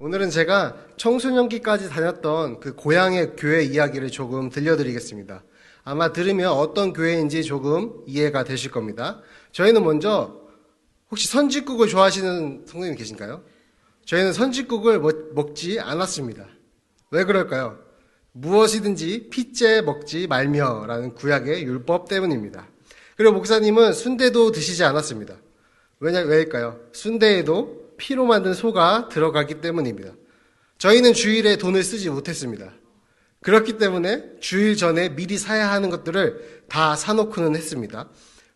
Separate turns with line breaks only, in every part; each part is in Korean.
오늘은 제가 청소년기까지 다녔던 그 고향의 교회 이야기를 조금 들려드리겠습니다. 아마 들으면 어떤 교회인지 조금 이해가 되실 겁니다. 저희는 먼저 혹시 선짓국을 좋아하시는 성도님 계신가요? 저희는 선짓국을 먹- 먹지 않았습니다. 왜 그럴까요? 무엇이든지 피째 먹지 말며라는 구약의 율법 때문입니다. 그리고 목사님은 순대도 드시지 않았습니다. 왜냐, 왜일까요? 순대에도 피로 만든 소가 들어가기 때문입니다. 저희는 주일에 돈을 쓰지 못했습니다. 그렇기 때문에 주일 전에 미리 사야 하는 것들을 다 사놓고는 했습니다.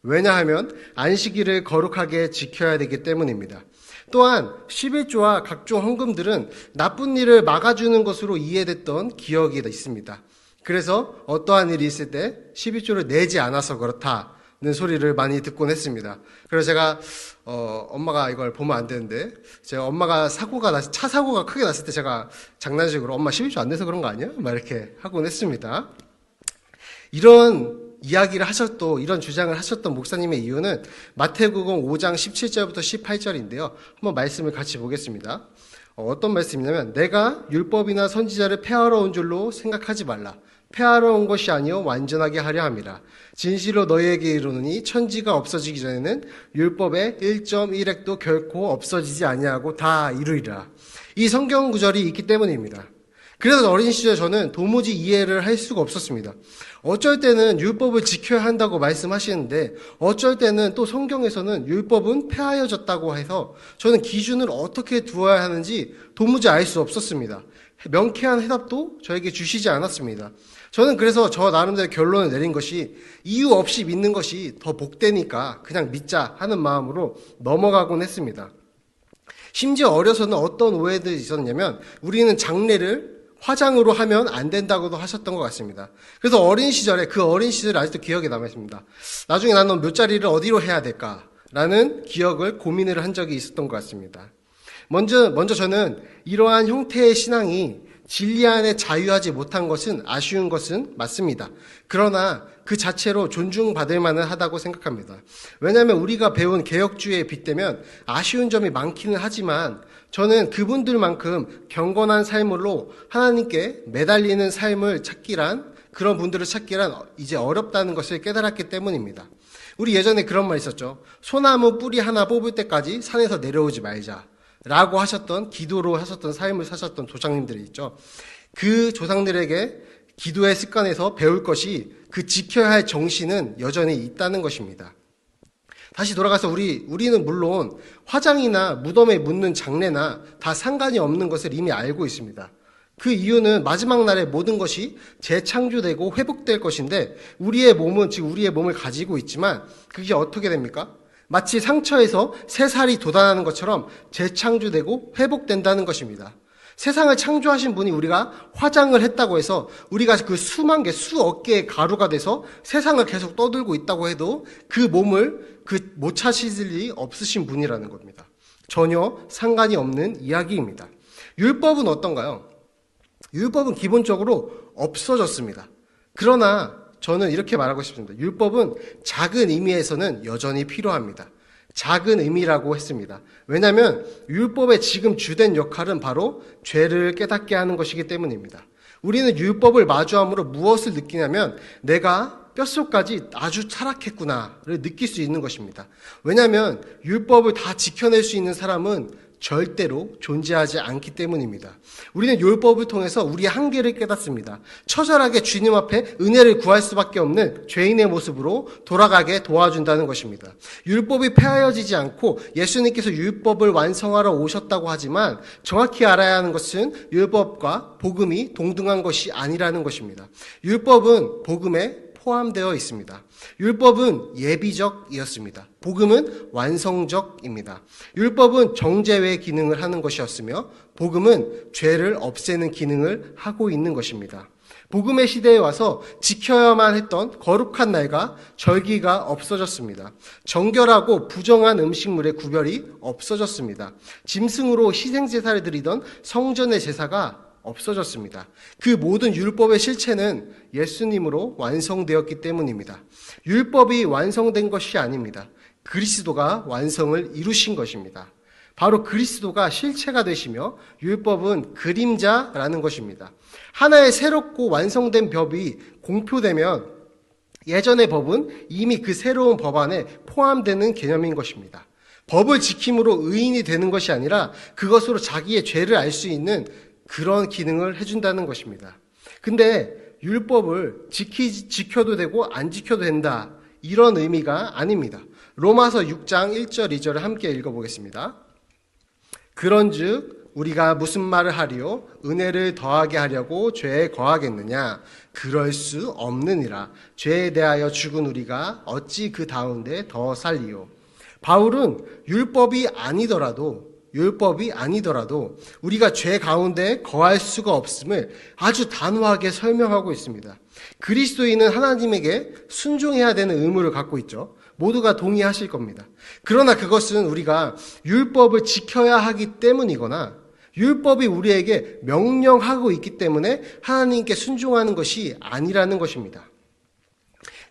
왜냐하면 안식일을 거룩하게 지켜야 되기 때문입니다. 또한 11조와 각종 헌금들은 나쁜 일을 막아주는 것으로 이해됐던 기억이 있습니다. 그래서 어떠한 일이 있을 때 11조를 내지 않아서 그렇다 는 소리를 많이 듣곤 했습니다. 그래서 제가 어, 엄마가 이걸 보면 안 되는데 제가 엄마가 사고가 났, 차 사고가 크게 났을 때 제가 장난식으로 엄마 11조 안 내서 그런 거 아니야? 막 이렇게 하곤 했습니다. 이런 이야기를 하셨던 이런 주장을 하셨던 목사님의 이유는 마태복음 5장 17절부터 18절인데요. 한번 말씀을 같이 보겠습니다. 어, 떤 말씀이냐면 내가 율법이나 선지자를 폐하러 온 줄로 생각하지 말라. 폐하러 온 것이 아니요 완전하게 하려 함이라. 진실로 너희에게 이르노니 천지가 없어지기 전에는 율법의 1.1핵도 결코 없어지지 아니하고 다 이루리라. 이 성경 구절이 있기 때문입니다. 그래서 어린 시절 저는 도무지 이해를 할 수가 없었습니다. 어쩔 때는 율법을 지켜야 한다고 말씀하시는데 어쩔 때는 또 성경에서는 율법은 폐하여졌다고 해서 저는 기준을 어떻게 두어야 하는지 도무지 알 수 없었습니다. 명쾌한 해답도 저에게 주시지 않았습니다. 저는 그래서 저 나름대로 결론을 내린 것이 이유 없이 믿는 것이 더 복되니까 그냥 믿자 하는 마음으로 넘어가곤 했습니다. 심지어 어려서는 어떤 오해들이 있었냐면 우리는 장례를 화장으로 하면 안 된다고도 하셨던 것 같습니다. 그래서 어린 시절에 그 어린 시절 아직도 기억에 남아 있습니다. 나중에 나는 묘자리를 어디로 해야 될까라는 기억을 고민을 한 적이 있었던 것 같습니다. 먼저 먼저 저는 이러한 형태의 신앙이 진리 안에 자유하지 못한 것은 아쉬운 것은 맞습니다. 그러나 그 자체로 존중받을 만은 하다고 생각합니다. 왜냐하면 우리가 배운 개혁주의에 빗대면 아쉬운 점이 많기는 하지만 저는 그분들만큼 경건한 삶으로 하나님께 매달리는 삶을 찾기란 그런 분들을 찾기란 이제 어렵다는 것을 깨달았기 때문입니다. 우리 예전에 그런 말 있었죠. 소나무 뿌리 하나 뽑을 때까지 산에서 내려오지 말자. 라고 하셨던 기도로 하셨던 삶을 사셨던 조상님들이 있죠. 그 조상들에게 기도의 습관에서 배울 것이 그 지켜야 할 정신은 여전히 있다는 것입니다. 다시 돌아가서 우리 우리는 물론 화장이나 무덤에 묻는 장례나 다 상관이 없는 것을 이미 알고 있습니다. 그 이유는 마지막 날에 모든 것이 재창조되고 회복될 것인데 우리의 몸은 즉 우리의 몸을 가지고 있지만 그게 어떻게 됩니까? 마치 상처에서 새 살이 돋아나는 것처럼 재창조되고 회복된다는 것입니다. 세상을 창조하신 분이 우리가 화장을 했다고 해서 우리가 그 수만 개, 수억 개의 가루가 돼서 세상을 계속 떠들고 있다고 해도 그 몸을 그 못 찾으실 일이 없으신 분이라는 겁니다. 전혀 상관이 없는 이야기입니다. 율법은 어떤가요? 율법은 기본적으로 없어졌습니다. 그러나 저는 이렇게 말하고 싶습니다. 율법은 작은 의미에서는 여전히 필요합니다. 작은 의미라고 했습니다. 왜냐하면 율법의 지금 주된 역할은 바로 죄를 깨닫게 하는 것이기 때문입니다. 우리는 율법을 마주함으로 무엇을 느끼냐면 내가 뼛속까지 아주 타락했구나를 느낄 수 있는 것입니다. 왜냐하면 율법을 다 지켜낼 수 있는 사람은 절대로 존재하지 않기 때문입니다. 우리는 율법을 통해서 우리의 한계를 깨닫습니다. 처절하게 주님 앞에 은혜를 구할 수밖에 없는 죄인의 모습으로 돌아가게 도와준다는 것입니다. 율법이 폐하여지지 않고 예수님께서 율법을 완성하러 오셨다고 하지만 정확히 알아야 하는 것은 율법과 복음이 동등한 것이 아니라는 것입니다. 율법은 복음에 포함되어 있습니다. 율법은 예비적이었습니다. 복음은 완성적입니다. 율법은 정죄의 기능을 하는 것이었으며 복음은 죄를 없애는 기능을 하고 있는 것입니다. 복음의 시대에 와서 지켜야만 했던 거룩한 날과 절기가 없어졌습니다. 정결하고 부정한 음식물의 구별이 없어졌습니다. 짐승으로 희생제사를 드리던 성전의 제사가 없어졌습니다. 그 모든 율법의 실체는 예수님으로 완성되었기 때문입니다. 율법이 완성된 것이 아닙니다. 그리스도가 완성을 이루신 것입니다. 바로 그리스도가 실체가 되시며 율법은 그림자라는 것입니다. 하나의 새롭고 완성된 법이 공표되면 예전의 법은 이미 그 새로운 법 안에 포함되는 개념인 것입니다. 법을 지킴으로 의인이 되는 것이 아니라 그것으로 자기의 죄를 알 수 있는 그런 기능을 해준다는 것입니다. 근데 율법을 지키, 지켜도 되고 안 지켜도 된다. 이런 의미가 아닙니다. 로마서 6장 1절, 2절을 함께 읽어보겠습니다. 그런즉 우리가 무슨 말을 하리요? 은혜를 더하게 하려고 죄에 거하겠느냐? 그럴 수 없느니라. 죄에 대하여 죽은 우리가 어찌 그 가운데 더 살리요? 바울은 율법이 아니더라도 율법이 아니더라도 우리가 죄 가운데 거할 수가 없음을 아주 단호하게 설명하고 있습니다. 그리스도인은 하나님에게 순종해야 되는 의무를 갖고 있죠. 모두가 동의하실 겁니다. 그러나 그것은 우리가 율법을 지켜야 하기 때문이거나 율법이 우리에게 명령하고 있기 때문에 하나님께 순종하는 것이 아니라는 것입니다.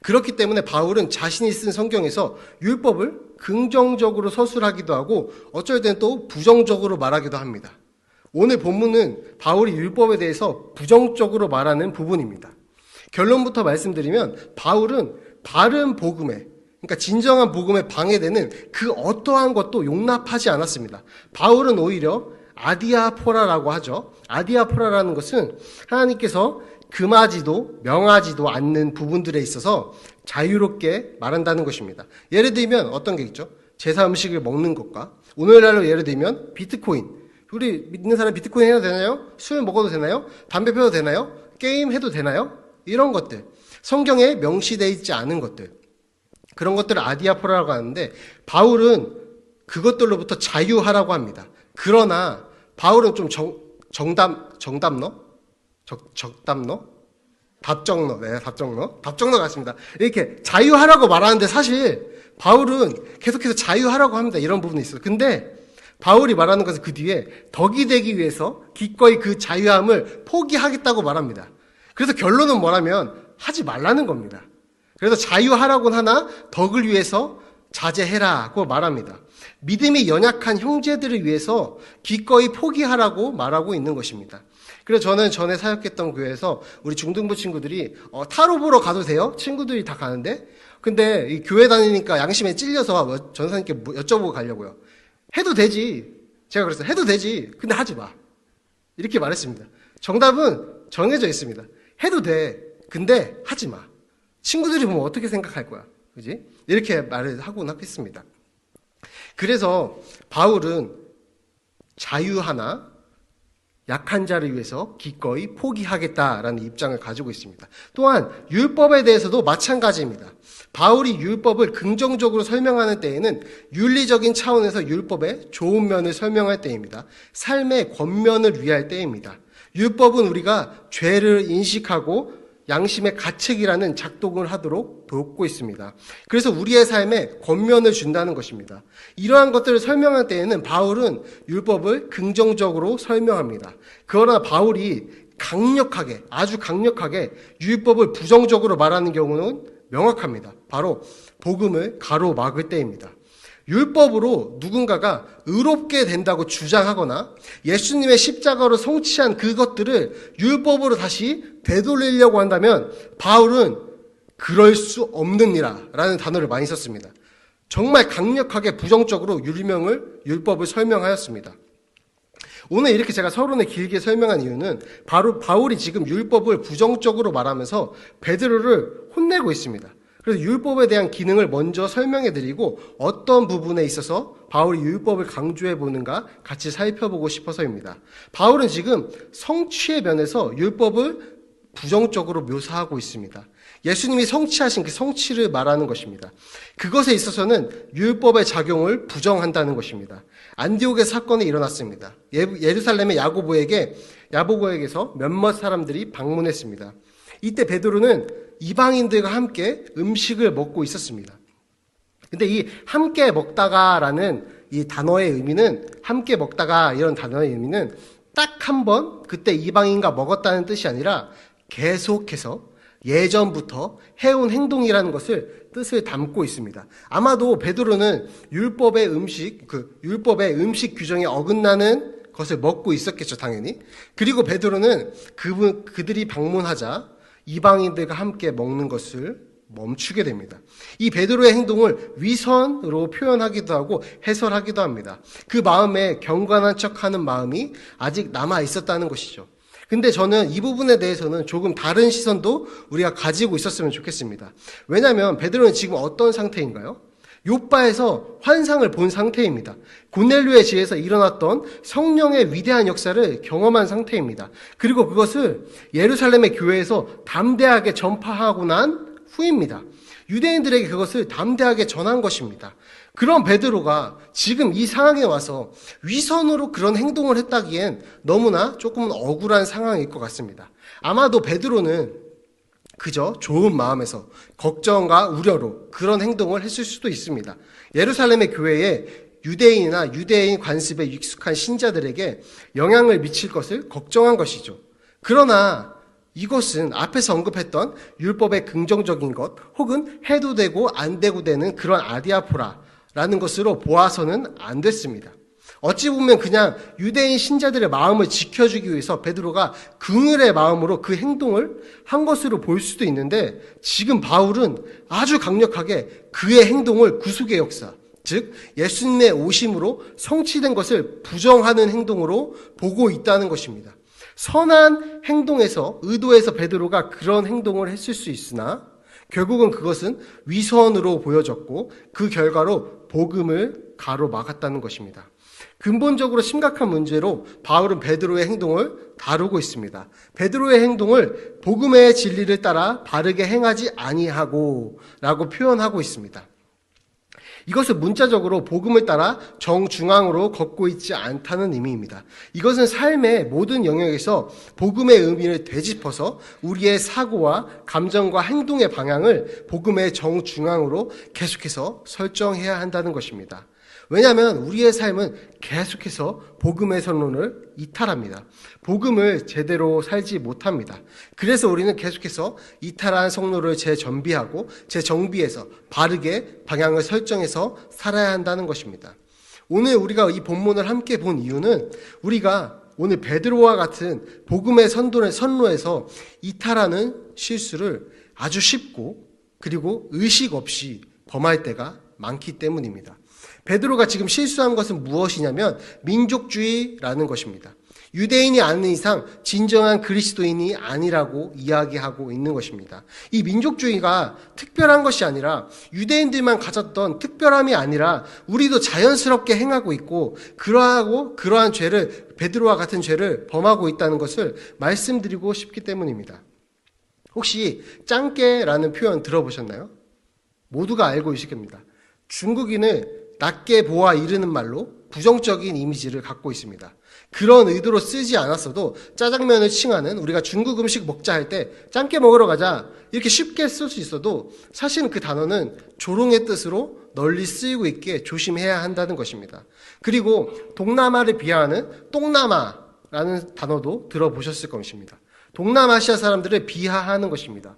그렇기 때문에 바울은 자신이 쓴 성경에서 율법을 긍정적으로 서술하기도 하고 어쩔 땐또 부정적으로 말하기도 합니다. 오늘 본문은 바울이 율법에 대해서 부정적으로 말하는 부분입니다. 결론부터 말씀드리면 바울은 바른 복음에 그러니까 진정한 복음에 방해되는 그 어떠한 것도 용납하지 않았습니다. 바울은 오히려 아디아포라라고 하죠. 아디아포라라는 것은 하나님께서 금하지도 명하지도 않는 부분들에 있어서 자유롭게 말한다는 것입니다. 예를 들면 어떤 게 있죠? 제사 음식을 먹는 것과 오늘날로 예를 들면 비트코인. 우리 믿는 사람 비트코인 해도 되나요? 술 먹어도 되나요? 담배 피워도 되나요? 게임 해도 되나요? 이런 것들. 성경에 명시되어 있지 않은 것들. 그런 것들을 아디아포라라고 하는데 바울은 그것들로부터 자유하라고 합니다. 그러나 바울은 좀 정, 정답 정답너? 적, 적답너? 답정너, 네, 답정너. 답정너 같습니다. 이렇게 자유하라고 말하는데 사실 바울은 계속해서 자유하라고 합니다. 이런 부분이 있어요. 근데 바울이 말하는 것은 그 뒤에 덕이 되기 위해서 기꺼이 그 자유함을 포기하겠다고 말합니다. 그래서 결론은 뭐라면 하지 말라는 겁니다. 그래서 자유하라고는 하나 덕을 위해서 자제해라고 말합니다. 믿음이 연약한 형제들을 위해서 기꺼이 포기하라고 말하고 있는 것입니다. 그래서 저는 전에 사역했던 교회에서 우리 중등부 친구들이 어, 타로 보러 가도 돼요? 친구들이 다 가는데 근데 이 교회 다니니까 양심에 찔려서 전사님께 뭐 여쭤보고 가려고요. 해도 되지. 제가 그랬어요. 해도 되지. 근데 하지 마. 이렇게 말했습니다. 정답은 정해져 있습니다. 해도 돼. 근데 하지 마. 친구들이 보면 어떻게 생각할 거야. 그지? 이렇게 말을 하곤 하겠습니다. 그래서 바울은 자유 하나, 약한 자를 위해서 기꺼이 포기하겠다라는 입장을 가지고 있습니다. 또한 율법에 대해서도 마찬가지입니다. 바울이 율법을 긍정적으로 설명하는 때에는 윤리적인 차원에서 율법의 좋은 면을 설명할 때입니다. 삶의 권면을 위할 때입니다. 율법은 우리가 죄를 인식하고 양심의 가책이라는 작동을 하도록 돕고 있습니다. 그래서 우리의 삶에 권면을 준다는 것입니다. 이러한 것들을 설명할 때에는 바울은 율법을 긍정적으로 설명합니다. 그러나 바울이 강력하게, 아주 강력하게 율법을 부정적으로 말하는 경우는 명확합니다. 바로 복음을 가로막을 때입니다. 율법으로 누군가가 의롭게 된다고 주장하거나 예수님의 십자가로 성취한 그것들을 율법으로 다시 되돌리려고 한다면 바울은 그럴 수 없느니라 라는 단어를 많이 썼습니다. 정말 강력하게 부정적으로 율명을, 율법을 설명하였습니다. 오늘 이렇게 제가 서론에 길게 설명한 이유는 바로 바울이 지금 율법을 부정적으로 말하면서 베드로를 혼내고 있습니다. 그래서 율법에 대한 기능을 먼저 설명해 드리고 어떤 부분에 있어서 바울이 율법을 강조해 보는가 같이 살펴보고 싶어서입니다. 바울은 지금 성취의 면에서 율법을 부정적으로 묘사하고 있습니다. 예수님이 성취하신 그 성취를 말하는 것입니다. 그것에 있어서는 율법의 작용을 부정한다는 것입니다. 안디옥의 사건이 일어났습니다. 예, 예루살렘의 야고보에게 야고보에게서 몇몇 사람들이 방문했습니다. 이때 베드로는 이방인들과 함께 음식을 먹고 있었습니다. 근데 이 함께 먹다가라는 이 단어의 의미는 함께 먹다가 이런 단어의 의미는 딱 한 번 그때 이방인과 먹었다는 뜻이 아니라 계속해서 예전부터 해온 행동이라는 것을 뜻을 담고 있습니다. 아마도 베드로는 율법의 음식, 그 율법의 음식 규정에 어긋나는 것을 먹고 있었겠죠, 당연히. 그리고 베드로는 그분 그들이 방문하자 이방인들과 함께 먹는 것을 멈추게 됩니다. 이 베드로의 행동을 위선으로 표현하기도 하고 해설하기도 합니다. 그 마음에 경건한 척하는 마음이 아직 남아 있었다는 것이죠. 근데 저는 이 부분에 대해서는 조금 다른 시선도 우리가 가지고 있었으면 좋겠습니다. 왜냐하면 베드로는 지금 어떤 상태인가요? 요바에서 환상을 본 상태입니다. 고넬료의 지에서 일어났던 성령의 위대한 역사를 경험한 상태입니다. 그리고 그것을 예루살렘의 교회에서 담대하게 전파하고 난 후입니다. 유대인들에게 그것을 담대하게 전한 것입니다. 그런 베드로가 지금 이 상황에 와서 위선으로 그런 행동을 했다기엔 너무나 조금은 억울한 상황일 것 같습니다. 아마도 베드로는 그저 좋은 마음에서 걱정과 우려로 그런 행동을 했을 수도 있습니다. 예루살렘의 교회에 유대인이나 유대인 관습에 익숙한 신자들에게 영향을 미칠 것을 걱정한 것이죠. 그러나 이것은 앞에서 언급했던 율법의 긍정적인 것 혹은 해도 되고 안 되고 되는 그런 아디아포라 라는 것으로 보아서는 안 됐습니다. 어찌 보면 그냥 유대인 신자들의 마음을 지켜주기 위해서 베드로가 긍휼의 마음으로 그 행동을 한 것으로 볼 수도 있는데 지금 바울은 아주 강력하게 그의 행동을 구속의 역사, 즉 예수님의 오심으로 성취된 것을 부정하는 행동으로 보고 있다는 것입니다. 선한 행동에서 의도해서 베드로가 그런 행동을 했을 수 있으나 결국은 그것은 위선으로 보여졌고 그 결과로 복음을 가로막았다는 것입니다. 근본적으로 심각한 문제로 바울은 베드로의 행동을 다루고 있습니다. 베드로의 행동을 복음의 진리를 따라 바르게 행하지 아니하고라고 표현하고 있습니다. 이것은 문자적으로 복음을 따라 정중앙으로 걷고 있지 않다는 의미입니다. 이것은 삶의 모든 영역에서 복음의 의미를 되짚어서 우리의 사고와 감정과 행동의 방향을 복음의 정중앙으로 계속해서 설정해야 한다는 것입니다. 왜냐하면 우리의 삶은 계속해서 복음의 선론을 이탈합니다. 복음을 제대로 살지 못합니다. 그래서 우리는 계속해서 이탈한 성로를 재정비하고 재정비해서 바르게 방향을 설정해서 살아야 한다는 것입니다. 오늘 우리가 이 본문을 함께 본 이유는 우리가 오늘 베드로와 같은 복음의 선도의 선로에서 이탈하는 실수를 아주 쉽고 그리고 의식 없이 범할 때가 많기 때문입니다. 베드로가 지금 실수한 것은 무엇이냐면 민족주의라는 것입니다. 유대인이 아는 이상 진정한 그리스도인이 아니라고 이야기하고 있는 것입니다. 이 민족주의가 특별한 것이 아니라 유대인들만 가졌던 특별함이 아니라 우리도 자연스럽게 행하고 있고 그러하고 그러한 죄를 베드로와 같은 죄를 범하고 있다는 것을 말씀드리고 싶기 때문입니다. 혹시 짱깨라는 표현 들어보셨나요? 모두가 알고 있을 겁니다. 중국인을 낮게 보아 이르는 말로 부정적인 이미지를 갖고 있습니다. 그런 의도로 쓰지 않았어도 짜장면을 칭하는 우리가 중국 음식 먹자 할때 짱깨 먹으러 가자 이렇게 쉽게 쓸 수 있어도 사실은 그 단어는 조롱의 뜻으로 널리 쓰이고 있게 조심해야 한다는 것입니다. 그리고 동남아를 비하하는 똥남아라는 단어도 들어보셨을 것입니다. 동남아시아 사람들을 비하하는 것입니다.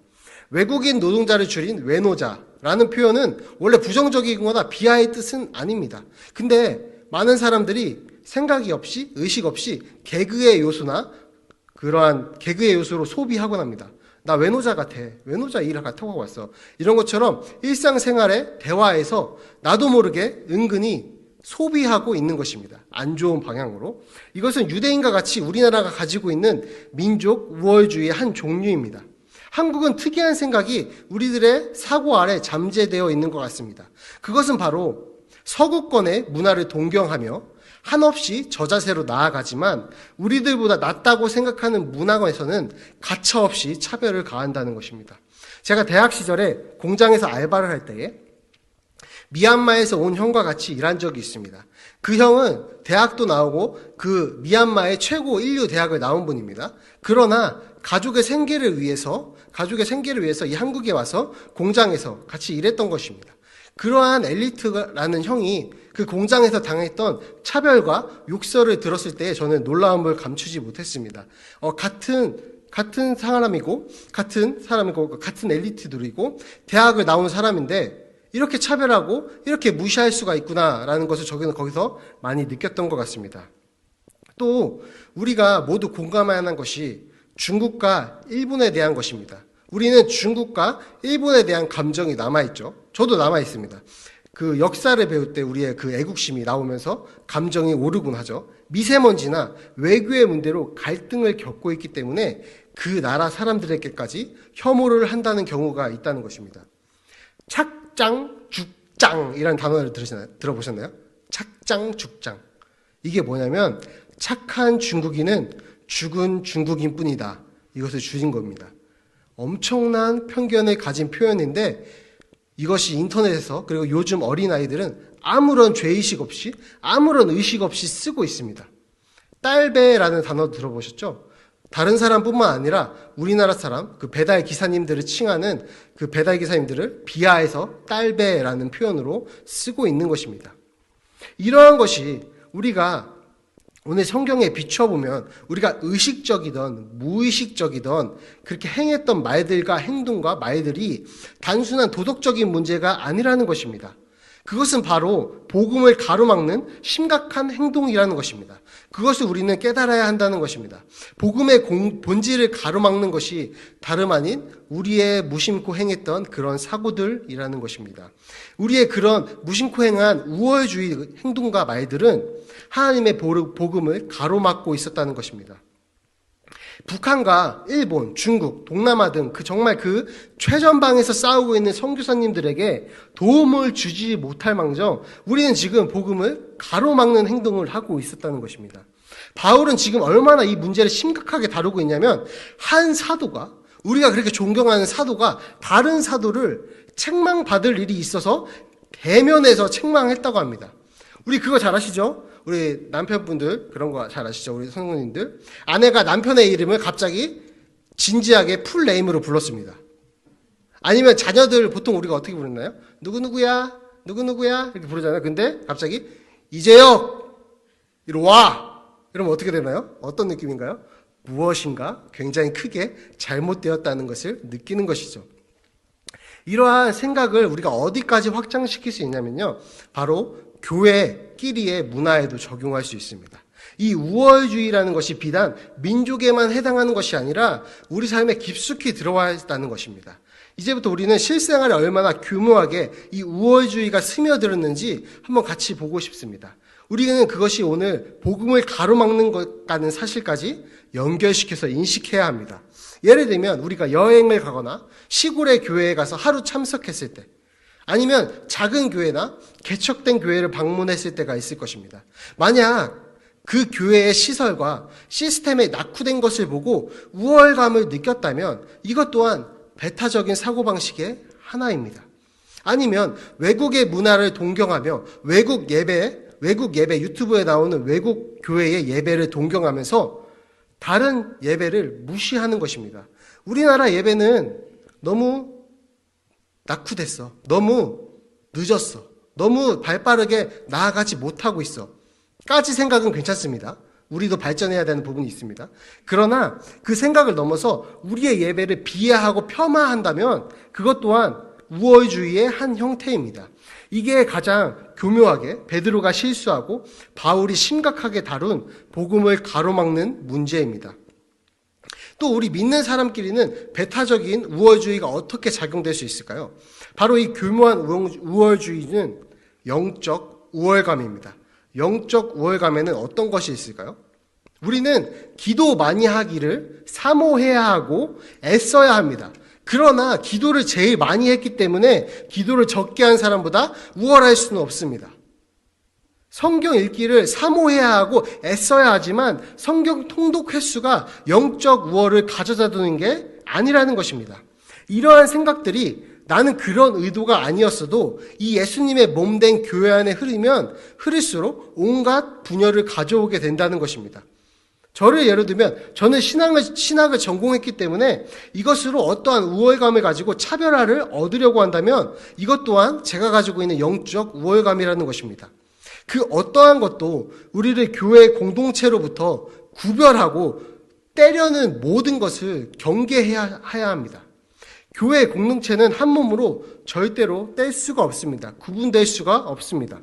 외국인 노동자를 줄인 외노자라는 표현은 원래 부정적이거나 비하의 뜻은 아닙니다. 근데 많은 사람들이 생각이 없이 의식 없이 개그의 요소나 그러한 개그의 요소로 소비하곤 합니다. 나 외노자 같아. 외노자 일을 같아 하고 왔어. 이런 것처럼 일상생활의 대화에서 나도 모르게 은근히 소비하고 있는 것입니다. 안 좋은 방향으로. 이것은 유대인과 같이 우리나라가 가지고 있는 민족 우월주의의 한 종류입니다. 한국은 특이한 생각이 우리들의 사고 아래 잠재되어 있는 것 같습니다. 그것은 바로 서구권의 문화를 동경하며 한없이 저자세로 나아가지만 우리들보다 낫다고 생각하는 문화권에서는 가차없이 차별을 가한다는 것입니다. 제가 대학 시절에 공장에서 알바를 할 때에 미얀마에서 온 형과 같이 일한 적이 있습니다. 그 형은 대학도 나오고 그 미얀마의 최고 인류 대학을 나온 분입니다. 그러나 가족의 생계를 위해서 가족의 생계를 위해서 이 한국에 와서 공장에서 같이 일했던 것입니다. 그러한 엘리트라는 형이 그 공장에서 당했던 차별과 욕설을 들었을 때 저는 놀라움을 감추지 못했습니다. 어, 같은 같은 사람이고 같은 사람이고 같은 엘리트들이고 대학을 나온 사람인데 이렇게 차별하고 이렇게 무시할 수가 있구나라는 것을 저기는 거기서 많이 느꼈던 것 같습니다. 또 우리가 모두 공감하는 것이 중국과 일본에 대한 것입니다. 우리는 중국과 일본에 대한 감정이 남아있죠. 저도 남아있습니다. 그 역사를 배울 때 우리의 그 애국심이 나오면서 감정이 오르곤 하죠. 미세먼지나 외교의 문제로 갈등을 겪고 있기 때문에 그 나라 사람들에게까지 혐오를 한다는 경우가 있다는 것입니다. 착 장, 죽장 이라는 단어를 들으시나요? 들어보셨나요? 착장, 죽장. 이게 뭐냐면 착한 중국인은 죽은 중국인 뿐이다. 이것을 주신 겁니다. 엄청난 편견을 가진 표현인데 이것이 인터넷에서 그리고 요즘 어린아이들은 아무런 죄의식 없이 아무런 의식 없이 쓰고 있습니다. 딸배라는 단어 들어보셨죠? 다른 사람뿐만 아니라 우리나라 사람 그 배달 기사님들을 칭하는 그 배달 기사님들을 비하해서 딸배라는 표현으로 쓰고 있는 것입니다. 이러한 것이 우리가 오늘 성경에 비춰보면 우리가 의식적이던 무의식적이던 그렇게 행했던 말들과 행동과 말들이 단순한 도덕적인 문제가 아니라는 것입니다. 그것은 바로 복음을 가로막는 심각한 행동이라는 것입니다. 그것을 우리는 깨달아야 한다는 것입니다. 복음의 공- 본질을 가로막는 것이 다름 아닌 우리의 무심코 행했던 그런 사고들이라는 것입니다. 우리의 그런 무심코 행한 우월주의 행동과 말들은 하나님의 복음을 가로막고 있었다는 것입니다. 북한과 일본, 중국, 동남아 등 그 정말 그 최전방에서 싸우고 있는 선교사님들에게 도움을 주지 못할 망정 우리는 지금 복음을 가로막는 행동을 하고 있었다는 것입니다. 바울은 지금 얼마나 이 문제를 심각하게 다루고 있냐면 한 사도가 우리가 그렇게 존경하는 사도가 다른 사도를 책망받을 일이 있어서 대면에서 책망했다고 합니다. 우리 그거 잘 아시죠? 우리 남편분들 그런 거 잘 아시죠? 우리 성도님들 아내가 남편의 이름을 갑자기 진지하게 풀 네임으로 불렀습니다. 아니면 자녀들 보통 우리가 어떻게 부르나요? 누구 누구야? 누구 누구야? 이렇게 부르잖아요. 근데 갑자기 이재혁 이리 와. 이러면 어떻게 되나요? 어떤 느낌인가요? 무엇인가 굉장히 크게 잘못되었다는 것을 느끼는 것이죠. 이러한 생각을 우리가 어디까지 확장시킬 수 있냐면요. 바로 교회끼리의 문화에도 적용할 수 있습니다. 이 우월주의라는 것이 비단 민족에만 해당하는 것이 아니라 우리 삶에 깊숙이 들어와 있다는 것입니다. 이제부터 우리는 실생활에 얼마나 교묘하게 이 우월주의가 스며들었는지 한번 같이 보고 싶습니다. 우리는 그것이 오늘 복음을 가로막는 것과는 사실까지 연결시켜서 인식해야 합니다. 예를 들면 우리가 여행을 가거나 시골의 교회에 가서 하루 참석했을 때 아니면 작은 교회나 개척된 교회를 방문했을 때가 있을 것입니다. 만약 그 교회의 시설과 시스템에 낙후된 것을 보고 우월감을 느꼈다면 이것 또한 배타적인 사고방식의 하나입니다. 아니면 외국의 문화를 동경하며 외국 예배, 외국 예배 유튜브에 나오는 외국 교회의 예배를 동경하면서 다른 예배를 무시하는 것입니다. 우리나라 예배는 너무 낙후됐어. 너무 늦었어. 너무 발빠르게 나아가지 못하고 있어. 까지 생각은 괜찮습니다. 우리도 발전해야 되는 부분이 있습니다. 그러나 그 생각을 넘어서 우리의 예배를 비하하고 폄하한다면 그것 또한 우월주의의 한 형태입니다. 이게 가장 교묘하게 베드로가 실수하고 바울이 심각하게 다룬 복음을 가로막는 문제입니다. 또 우리 믿는 사람끼리는 배타적인 우월주의가 어떻게 작용될 수 있을까요? 바로 이 교묘한 우월주의는 영적 우월감입니다. 영적 우월감에는 어떤 것이 있을까요? 우리는 기도 많이 하기를 사모해야 하고 애써야 합니다. 그러나 기도를 제일 많이 했기 때문에 기도를 적게 한 사람보다 우월할 수는 없습니다. 성경 읽기를 사모해야 하고 애써야 하지만 성경 통독 횟수가 영적 우월을 가져다 두는 게 아니라는 것입니다. 이러한 생각들이 나는 그런 의도가 아니었어도 이 예수님의 몸된 교회 안에 흐르면 흐를수록 온갖 분열을 가져오게 된다는 것입니다. 저를 예를 들면 저는 신앙을 신학을 전공했기 때문에 이것으로 어떠한 우월감을 가지고 차별화를 얻으려고 한다면 이것 또한 제가 가지고 있는 영적 우월감이라는 것입니다. 그 어떠한 것도 우리를 교회 공동체로부터 구별하고 때려는 모든 것을 경계해야 해야 합니다. 교회 공동체는 한 몸으로 절대로 뗄 수가 없습니다. 구분될 수가 없습니다.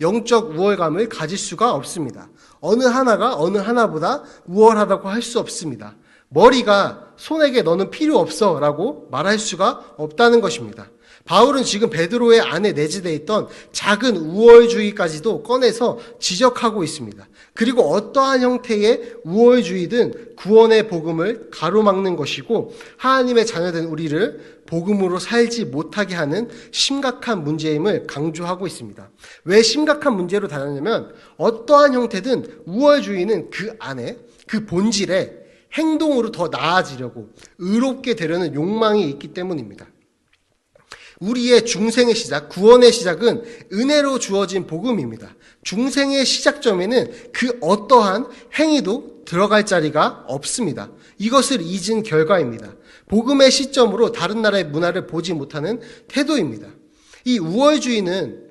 영적 우월감을 가질 수가 없습니다. 어느 하나가 어느 하나보다 우월하다고 할 수 없습니다. 머리가 손에게 너는 필요 없어 라고 말할 수가 없다는 것입니다. 바울은 지금 베드로의 안에 내재되어 있던 작은 우월주의까지도 꺼내서 지적하고 있습니다. 그리고 어떠한 형태의 우월주의든 구원의 복음을 가로막는 것이고 하나님의 자녀된 우리를 복음으로 살지 못하게 하는 심각한 문제임을 강조하고 있습니다. 왜 심각한 문제로 다녔냐면 어떠한 형태든 우월주의는 그 안에 그 본질에 행동으로 더 나아지려고 의롭게 되려는 욕망이 있기 때문입니다. 우리의 중생의 시작, 구원의 시작은 은혜로 주어진 복음입니다. 중생의 시작점에는 그 어떠한 행위도 들어갈 자리가 없습니다. 이것을 잊은 결과입니다. 복음의 시점으로 다른 나라의 문화를 보지 못하는 태도입니다. 이 우월주의는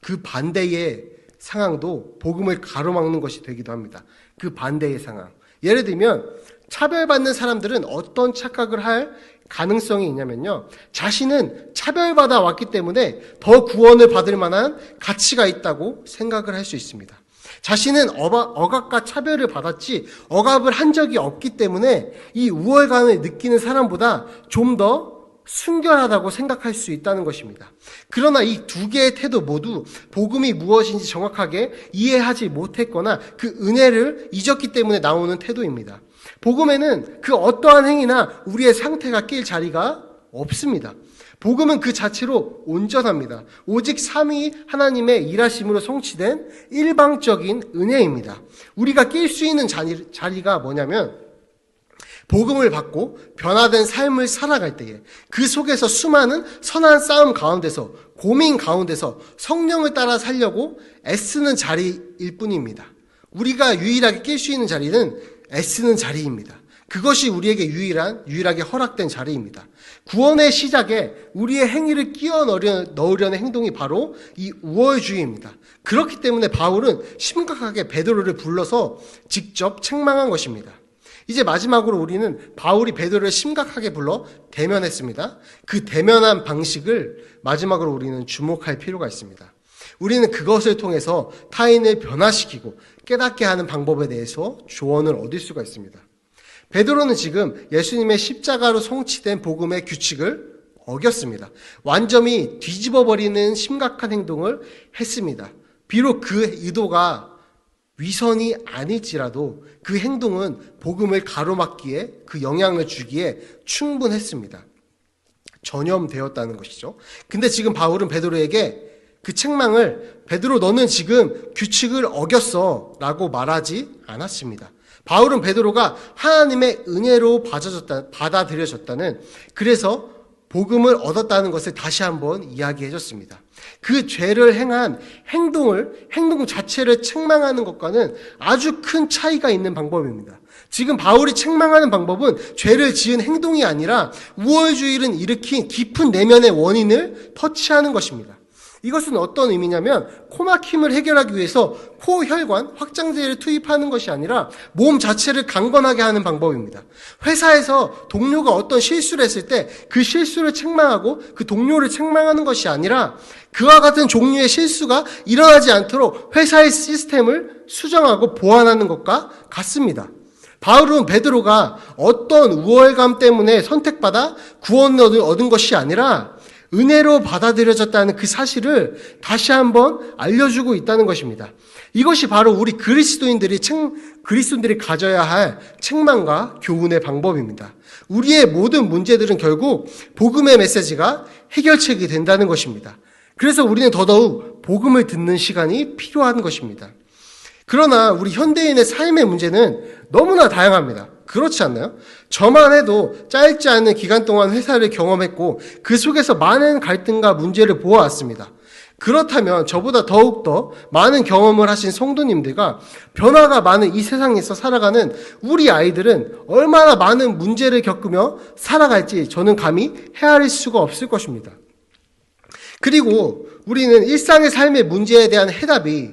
그 반대의 상황도 복음을 가로막는 것이 되기도 합니다. 그 반대의 상황. 예를 들면 차별받는 사람들은 어떤 착각을 할 가능성이 있냐면요. 자신은 차별받아 왔기 때문에 더 구원을 받을 만한 가치가 있다고 생각을 할 수 있습니다. 자신은 억압과 차별을 받았지 억압을 한 적이 없기 때문에 이 우월감을 느끼는 사람보다 좀더 순결하다고 생각할 수 있다는 것입니다. 그러나 이 두 개의 태도 모두 복음이 무엇인지 정확하게 이해하지 못했거나 그 은혜를 잊었기 때문에 나오는 태도입니다. 복음에는 그 어떠한 행위나 우리의 상태가 낄 자리가 없습니다. 복음은 그 자체로 온전합니다. 오직 삼위 하나님의 일하심으로 성취된 일방적인 은혜입니다. 우리가 낄 수 있는 자리, 자리가 뭐냐면 복음을 받고 변화된 삶을 살아갈 때에 그 속에서 수많은 선한 싸움 가운데서 고민 가운데서 성령을 따라 살려고 애쓰는 자리일 뿐입니다. 우리가 유일하게 낄 수 있는 자리는 애쓰는 자리입니다. 그것이 우리에게 유일한, 유일하게 허락된 자리입니다. 구원의 시작에 우리의 행위를 끼워 넣으려는 행동이 바로 이 우월주의입니다. 그렇기 때문에 바울은 심각하게 베드로를 불러서 직접 책망한 것입니다. 이제 마지막으로 우리는 바울이 베드로를 심각하게 불러 대면했습니다. 그 대면한 방식을 마지막으로 우리는 주목할 필요가 있습니다. 우리는 그것을 통해서 타인을 변화시키고 깨닫게 하는 방법에 대해서 조언을 얻을 수가 있습니다. 베드로는 지금 예수님의 십자가로 성취된 복음의 규칙을 어겼습니다. 완전히 뒤집어 버리는 심각한 행동을 했습니다. 비록 그 의도가 위선이 아닐지라도 그 행동은 복음을 가로막기에 그 영향을 주기에 충분했습니다. 전염되었다는 것이죠. 근데 지금 바울은 베드로에게 그 책망을 베드로 너는 지금 규칙을 어겼어 라고 말하지 않았습니다. 바울은 베드로가 하나님의 은혜로 받아들여졌다는 그래서 복음을 얻었다는 것을 다시 한번 이야기해 줬습니다. 그 죄를 행한 행동을, 행동 자체를 책망하는 것과는 아주 큰 차이가 있는 방법입니다. 지금 바울이 책망하는 방법은 죄를 지은 행동이 아니라 우월주의를 일으킨 깊은 내면의 원인을 터치하는 것입니다. 이것은 어떤 의미냐면 코막힘을 해결하기 위해서 코 혈관 확장제를 투입하는 것이 아니라 몸 자체를 강건하게 하는 방법입니다. 회사에서 동료가 어떤 실수를 했을 때 그 실수를 책망하고 그 동료를 책망하는 것이 아니라 그와 같은 종류의 실수가 일어나지 않도록 회사의 시스템을 수정하고 보완하는 것과 같습니다. 바울은 베드로가 어떤 우월감 때문에 선택받아 구원을 얻은 것이 아니라 은혜로 받아들여졌다는 그 사실을 다시 한번 알려주고 있다는 것입니다. 이것이 바로 우리 그리스도인들이 책, 그리스도인들이 가져야 할 책망과 교훈의 방법입니다. 우리의 모든 문제들은 결국 복음의 메시지가 해결책이 된다는 것입니다. 그래서 우리는 더더욱 복음을 듣는 시간이 필요한 것입니다. 그러나 우리 현대인의 삶의 문제는 너무나 다양합니다. 그렇지 않나요? 저만 해도 짧지 않은 기간 동안 회사를 경험했고 그 속에서 많은 갈등과 문제를 보아왔습니다. 그렇다면 저보다 더욱더 많은 경험을 하신 성도님들과 변화가 많은 이 세상에서 살아가는 우리 아이들은 얼마나 많은 문제를 겪으며 살아갈지 저는 감히 헤아릴 수가 없을 것입니다. 그리고 우리는 일상의 삶의 문제에 대한 해답이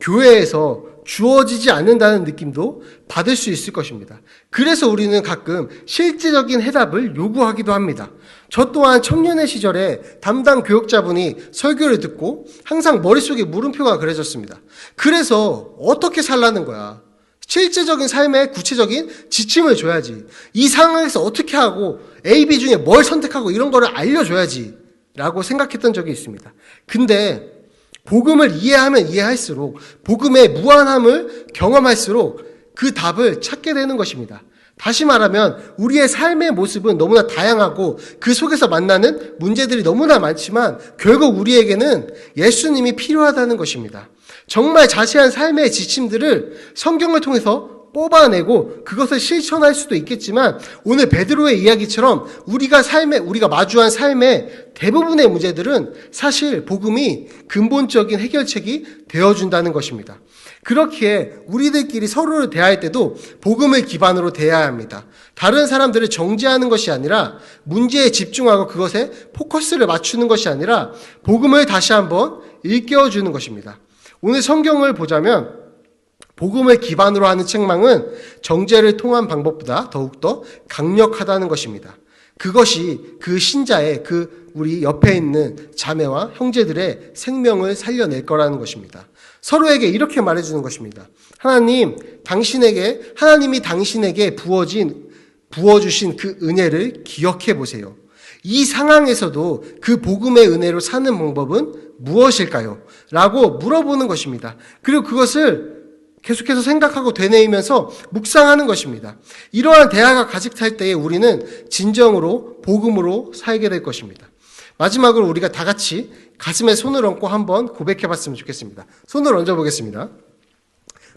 교회에서 주어지지 않는다는 느낌도 받을 수 있을 것입니다. 그래서 우리는 가끔 실질적인 해답을 요구하기도 합니다. 저 또한 청년의 시절에 담당 교육자분이 설교를 듣고 항상 머릿속에 물음표가 그려졌습니다. 그래서 어떻게 살라는 거야? 실제적인 삶의 구체적인 지침을 줘야지. 이 상황에서 어떻게 하고 A, B 중에 뭘 선택하고 이런 거를 알려줘야지. 라고 생각했던 적이 있습니다. 근데 복음을 이해하면 이해할수록 복음의 무한함을 경험할수록 그 답을 찾게 되는 것입니다. 다시 말하면 우리의 삶의 모습은 너무나 다양하고 그 속에서 만나는 문제들이 너무나 많지만 결국 우리에게는 예수님이 필요하다는 것입니다. 정말 자세한 삶의 지침들을 성경을 통해서 뽑아내고 그것을 실천할 수도 있겠지만 오늘 베드로의 이야기처럼 우리가 삶에 우리가 마주한 삶의 대부분의 문제들은 사실 복음이 근본적인 해결책이 되어 준다는 것입니다. 그렇기에 우리들끼리 서로를 대할 때도 복음을 기반으로 대해야 합니다. 다른 사람들을 정죄하는 것이 아니라 문제에 집중하고 그것에 포커스를 맞추는 것이 아니라 복음을 다시 한번 일깨워 주는 것입니다. 오늘 성경을 보자면 복음을 기반으로 하는 책망은 정죄를 통한 방법보다 더욱더 강력하다는 것입니다. 그것이 그 신자의 그 우리 옆에 있는 자매와 형제들의 생명을 살려낼 거라는 것입니다. 서로에게 이렇게 말해주는 것입니다. 하나님, 당신에게, 하나님이 당신에게 부어진, 부어주신 그 은혜를 기억해 보세요. 이 상황에서도 그 복음의 은혜로 사는 방법은 무엇일까요? 라고 물어보는 것입니다. 그리고 그것을 계속해서 생각하고 되뇌이면서 묵상하는 것입니다. 이러한 대화가 가득할 때에 우리는 진정으로 복음으로 살게 될 것입니다. 마지막으로 우리가 다 같이 가슴에 손을 얹고 한번 고백해 봤으면 좋겠습니다. 손을 얹어 보겠습니다.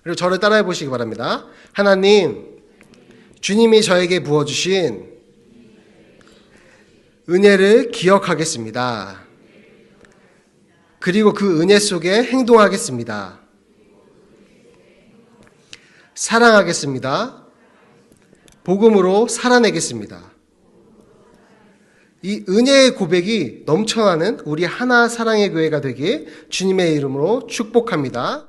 그리고 저를 따라해 보시기 바랍니다. 하나님, 주님이 저에게 부어주신 은혜를 기억하겠습니다. 그리고 그 은혜 속에 행동하겠습니다. 사랑하겠습니다. 복음으로 살아내겠습니다. 이 은혜의 고백이 넘쳐나는 우리 하나 사랑의 교회가 되길 주님의 이름으로 축복합니다.